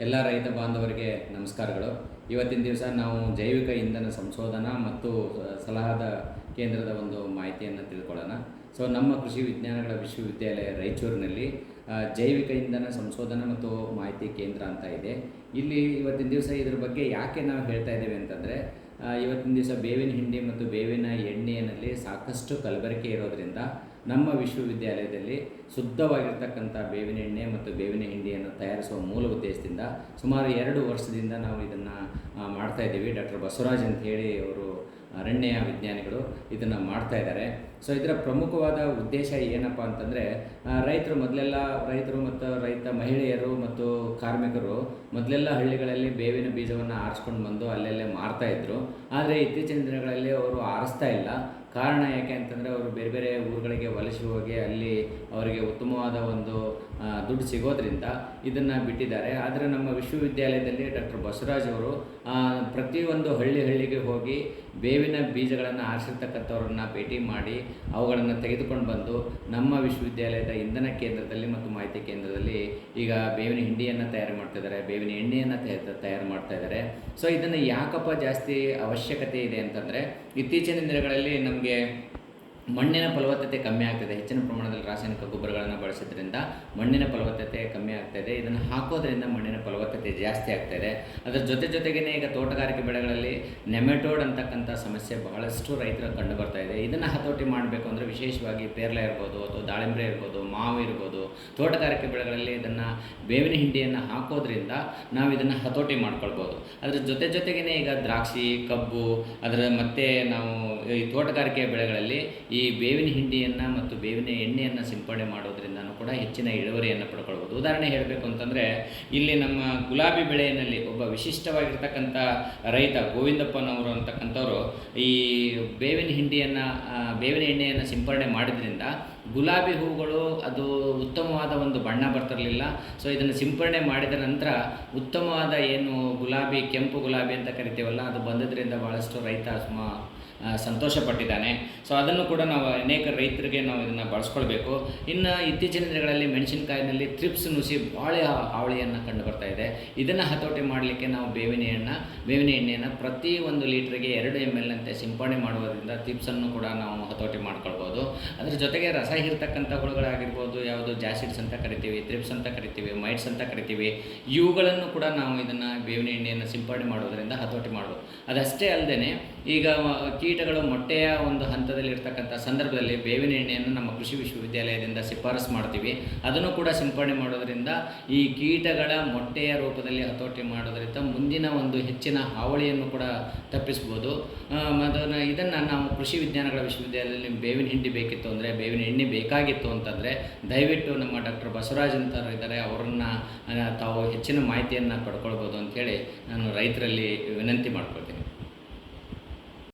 ಎಲ್ಲ ರೈತ ಬಾಂಧವರಿಗೆ ನಮಸ್ಕಾರಗಳು. ಇವತ್ತಿನ ದಿವಸ ನಾವು ಜೈವಿಕ ಇಂಧನ ಸಂಶೋಧನಾ ಮತ್ತು ಸಲಹಾದ ಕೇಂದ್ರದ ಒಂದು ಮಾಹಿತಿಯನ್ನು ತಿಳ್ಕೊಳ್ಳೋಣ. ಸೊ, ನಮ್ಮ ಕೃಷಿ ವಿಜ್ಞಾನಗಳ ವಿಶ್ವವಿದ್ಯಾಲಯ ರಾಯಚೂರಿನಲ್ಲಿ ಜೈವಿಕ ಇಂಧನ ಸಂಶೋಧನಾ ಮತ್ತು ಮಾಹಿತಿ ಕೇಂದ್ರ ಅಂತ ಇದೆ. ಇಲ್ಲಿ ಇವತ್ತಿನ ದಿವಸ ಇದ್ರ ಬಗ್ಗೆ ಯಾಕೆ ನಾವು ಹೇಳ್ತಾ ಇದ್ದೇವೆ ಅಂತಂದರೆ ಇವತ್ತಿನ ದಿವಸ ಬೇವಿನ ಹಿಂಡಿ ಮತ್ತು ಬೇವಿನ ಎಣ್ಣೆಯಲ್ಲಿ ಸಾಕಷ್ಟು ಕಲಬೆರಕೆ ಇರೋದ್ರಿಂದ ನಮ್ಮ ವಿಶ್ವವಿದ್ಯಾಲಯದಲ್ಲಿ ಶುದ್ಧವಾಗಿರ್ತಕ್ಕಂಥ ಬೇವಿನ ಎಣ್ಣೆ ಮತ್ತು ಬೇವಿನ ಹಿಂಡಿಯನ್ನು ತಯಾರಿಸುವ ಮೂಲ ಉದ್ದೇಶದಿಂದ ಸುಮಾರು ಎರಡು ವರ್ಷದಿಂದ ನಾವು ಇದನ್ನು ಮಾಡ್ತಾ ಇದ್ದೀವಿ. ಡಾಕ್ಟರ್ ಬಸವರಾಜ್ ಅಂತ ಹೇಳಿ ಅವರು ಅರಣ್ಯ ವಿಜ್ಞಾನಿಗಳು ಇದನ್ನು ಮಾಡ್ತಾ ಇದ್ದಾರೆ. ಸೊ ಇದರ ಪ್ರಮುಖವಾದ ಉದ್ದೇಶ ಏನಪ್ಪ ಅಂತಂದರೆ ರೈತರು ಮೊದಲೆಲ್ಲ, ರೈತರು ಮತ್ತು ರೈತ ಮಹಿಳೆಯರು ಮತ್ತು ಕಾರ್ಮಿಕರು ಮೊದಲೆಲ್ಲ ಹಳ್ಳಿಗಳಲ್ಲಿ ಬೇವಿನ ಬೀಜವನ್ನು ಆರಿಸ್ಕೊಂಡು ಬಂದು ಅಲ್ಲೆಲ್ಲೇ ಮಾರ್ತಾ ಇದ್ರು. ಆದರೆ ಇತ್ತೀಚಿನ ದಿನಗಳಲ್ಲಿ ಅವರು ಆರಿಸ್ತಾ ಇಲ್ಲ. ಕಾರಣ ಯಾಕೆ ಅಂತಂದರೆ, ಅವರು ಬೇರೆ ಬೇರೆ ಊರುಗಳಿಗೆ ವಲಸೆ ಹೋಗಿ ಅಲ್ಲಿ ಅವರಿಗೆ ಉತ್ತಮವಾದ ಒಂದು ದುಡ್ಡು ಸಿಗೋದ್ರಿಂದ ಇದನ್ನು ಬಿಟ್ಟಿದ್ದಾರೆ. ಆದರೆ ನಮ್ಮ ವಿಶ್ವವಿದ್ಯಾಲಯದಲ್ಲಿ ಡಾಕ್ಟರ್ ಬಸವರಾಜ್ ಅವರು ಪ್ರತಿಯೊಂದು ಹಳ್ಳಿ ಹಳ್ಳಿಗೆ ಹೋಗಿ ಬೇವಿನ ಬೀಜಗಳನ್ನು ಆರಿಸಿರ್ತಕ್ಕಂಥವ್ರನ್ನ ಭೇಟಿ ಮಾಡಿ ಅವುಗಳನ್ನು ತೆಗೆದುಕೊಂಡು ಬಂದು ನಮ್ಮ ವಿಶ್ವವಿದ್ಯಾಲಯದ ಇಂಧನ ಕೇಂದ್ರದಲ್ಲಿ ಮತ್ತು ಮಾಹಿತಿ ಕೇಂದ್ರದಲ್ಲಿ ಈಗ ಬೇವಿನ ಹಿಂಡಿಯನ್ನು ತಯಾರು ಮಾಡ್ತಾ ಇದ್ದಾರೆ ಬೇವಿನ ಎಣ್ಣೆಯನ್ನು ತಯಾರು ಮಾಡ್ತಾ ಇದ್ದಾರೆ. ಸೊ ಇದನ್ನು ಯಾಕಪ್ಪ ಜಾಸ್ತಿ ಅವಶ್ಯಕತೆ ಇದೆ ಅಂತಂದರೆ, ಇತ್ತೀಚಿನ ದಿನಗಳಲ್ಲಿ ನಮಗೆ ಮಣ್ಣಿನ ಫಲವತ್ತತೆ ಕಮ್ಮಿ ಆಗ್ತದೆ. ಹೆಚ್ಚಿನ ಪ್ರಮಾಣದಲ್ಲಿ ರಾಸಾಯನಿಕ ಗೊಬ್ಬರಗಳನ್ನು ಬಳಸೋದ್ರಿಂದ ಮಣ್ಣಿನ ಫಲವತ್ತತೆ ಕಮ್ಮಿ ಆಗ್ತಾಯಿದೆ ಇದನ್ನು ಹಾಕೋದ್ರಿಂದ ಮಣ್ಣಿನ ಫಲವತ್ತತೆ ಜಾಸ್ತಿ ಆಗ್ತಾಯಿದೆ ಅದರ ಜೊತೆ ಜೊತೆಗೇ ಈಗ ತೋಟಗಾರಿಕೆ ಬೆಳೆಗಳಲ್ಲಿ ನೆಮೆಟೋಡ್ ಅಂತಕ್ಕಂಥ ಸಮಸ್ಯೆ ಬಹಳಷ್ಟು ರೈತರ ಕಂಡು ಬರ್ತಾ ಇದೆ. ಇದನ್ನು ಹತೋಟಿ ಮಾಡಬೇಕು ಅಂದರೆ ವಿಶೇಷವಾಗಿ ಪೇರ್ಲೆ ಇರ್ಬೋದು ಅಥವಾ ದಾಳಿಂಬೆ ಇರ್ಬೋದು, ಮಾವು ಇರ್ಬೋದು. ತೋಟಗಾರಿಕೆ ಬೆಳೆಗಳಲ್ಲಿ ಇದನ್ನು ಬೇವಿನ ಹಿಂಡಿಯನ್ನು ಹಾಕೋದ್ರಿಂದ ನಾವು ಇದನ್ನು ಹತೋಟಿ ಮಾಡ್ಕೊಳ್ಬೋದು. ಅದರ ಜೊತೆ ಜೊತೆಗೇ ಈಗ ದ್ರಾಕ್ಷಿ, ಕಬ್ಬು, ಅದರ ಮತ್ತೆ ನಾವು ಈ ತೋಟಗಾರಿಕೆ ಬೆಳೆಗಳಲ್ಲಿ ಬೇವಿನ ಹಿಂಡಿಯನ್ನು ಮತ್ತು ಬೇವಿನ ಎಣ್ಣೆಯನ್ನು ಸಿಂಪಡಣೆ ಮಾಡೋದ್ರಿಂದನೂ ಕೂಡ ಹೆಚ್ಚಿನ ಇಳುವರಿಯನ್ನು ಪಡ್ಕೊಳ್ಬೋದು. ಉದಾಹರಣೆ ಹೇಳಬೇಕು ಅಂತಂದರೆ, ಇಲ್ಲಿ ನಮ್ಮ ಗುಲಾಬಿ ಬೆಳೆಯಲ್ಲಿ ಒಬ್ಬ ವಿಶಿಷ್ಟವಾಗಿರ್ತಕ್ಕಂಥ ರೈತ ಗೋವಿಂದಪ್ಪನವರು ಅಂತಕ್ಕಂಥವ್ರು, ಈ ಬೇವಿನ ಹಿಂಡಿಯನ್ನು ಬೇವಿನ ಎಣ್ಣೆಯನ್ನು ಸಿಂಪಡಣೆ ಮಾಡಿದ್ರಿಂದ ಗುಲಾಬಿ ಹೂಗಳು ಅದು ಉತ್ತಮವಾದ ಒಂದು ಬಣ್ಣ ಬರ್ತಿರಲಿಲ್ಲ. ಸೊ ಇದನ್ನು ಸಿಂಪಡಣೆ ಮಾಡಿದ ನಂತರ ಉತ್ತಮವಾದ ಏನು ಗುಲಾಬಿ, ಕೆಂಪು ಗುಲಾಬಿ ಅಂತ ಕರಿತೀವಲ್ಲ, ಅದು ಬಂದದ್ರಿಂದ ಭಾಳಷ್ಟು ರೈತ ಸುಮ ಸಂತೋಷಪಟ್ಟಿದ್ದಾನೆ. ಸೊ ಅದನ್ನು ಕೂಡ ನಾವು ಅನೇಕ ರೈತರಿಗೆ ನಾವು ಇದನ್ನು ಬಳಸ್ಕೊಳ್ಬೇಕು. ಇನ್ನು ಇತ್ತೀಚಿನ ದಿನಗಳಲ್ಲಿ ಮೆಣಸಿನಕಾಯಿನಲ್ಲಿ ತ್ರಿಪ್ಸ್ ನುಸಿ ಭಾಳ ಹಾವಳಿಯನ್ನು ಕಂಡು ಬರ್ತಾ ಇದೆ. ಇದನ್ನು ಹತೋಟಿ ಮಾಡಲಿಕ್ಕೆ ನಾವು ಬೇವಿನ ಎಣ್ಣೆ ಬೇವಿನ ಎಣ್ಣೆಯನ್ನು ಪ್ರತಿ ಒಂದು ಲೀಟ್ರಿಗೆ ಎರಡು ಎಂ ಎಲ್ನಂತೆ ಸಿಂಪಡಣೆ ಮಾಡುವುದರಿಂದ ತ್ರಿಪ್ಸನ್ನು ಕೂಡ ನಾವು ಹತೋಟಿ ಮಾಡ್ಕೊಳ್ಬೋದು. ಅದರ ಜೊತೆಗೆ ರಸ ಹೀರ್ತಕ್ಕಂಥ ಹುಳುಗಳಾಗಿರ್ಬೋದು, ಯಾವುದು ಜಾಸಿಡ್ಸ್ ಅಂತ ಕರಿತೀವಿ ತ್ರಿಪ್ಸ್ ಅಂತ ಕರಿತೀವಿ ಮೈಟ್ಸ್ ಅಂತ ಕರಿತೀವಿ, ಇವುಗಳನ್ನು ಕೂಡ ನಾವು ಇದನ್ನು ಬೇವಿನ ಎಣ್ಣೆಯನ್ನು ಸಿಂಪಡಣೆ ಮಾಡೋದರಿಂದ ಹತೋಟಿ ಮಾಡ್ಬೋದು. ಅದಷ್ಟೇ ಅಲ್ಲದೆ ಈಗ ಕೀಟಗಳು ಮೊಟ್ಟೆಯ ಒಂದು ಹಂತದಲ್ಲಿ ಇರ್ತಕ್ಕಂಥ ಸಂದರ್ಭದಲ್ಲಿ ಬೇವಿನ ಎಣ್ಣೆಯನ್ನು ನಮ್ಮ ಕೃಷಿ ವಿಶ್ವವಿದ್ಯಾಲಯದಿಂದ ಶಿಫಾರಸು ಮಾಡ್ತೀವಿ. ಅದನ್ನು ಕೂಡ ಸಿಂಪಡಣೆ ಮಾಡೋದರಿಂದ ಈ ಕೀಟಗಳ ಮೊಟ್ಟೆಯ ರೂಪದಲ್ಲಿ ಹತೋಟಿ ಮಾಡೋದರಿಂದ ಮುಂದಿನ ಒಂದು ಹೆಚ್ಚಿನ ಹಾವಳಿಯನ್ನು ಕೂಡ ತಪ್ಪಿಸ್ಬೋದು. ಅದನ್ನು ಇದನ್ನು ನಾವು ಕೃಷಿ ವಿಜ್ಞಾನಗಳ ವಿಶ್ವವಿದ್ಯಾಲಯದಲ್ಲಿ ಬೇವಿನ ಹಿಂಡಿ ಬೇಕಿತ್ತು ಅಂದರೆ ಬೇವಿನ ಎಣ್ಣೆ ಬೇಕಾಗಿತ್ತು ಅಂತಂದರೆ ದಯವಿಟ್ಟು ನಮ್ಮ ಡಾಕ್ಟರ್ ಬಸವರಾಜ್ ಅಂತ ಇದ್ದಾರೆ, ಅವರನ್ನು ತಾವು ಹೆಚ್ಚಿನ ಮಾಹಿತಿಯನ್ನು ಪಡ್ಕೊಳ್ಬೋದು ಅಂಥೇಳಿ ನಾನು ರೈತರಲ್ಲಿ ವಿನಂತಿ ಮಾಡ್ಕೊಳ್ತೀನಿ.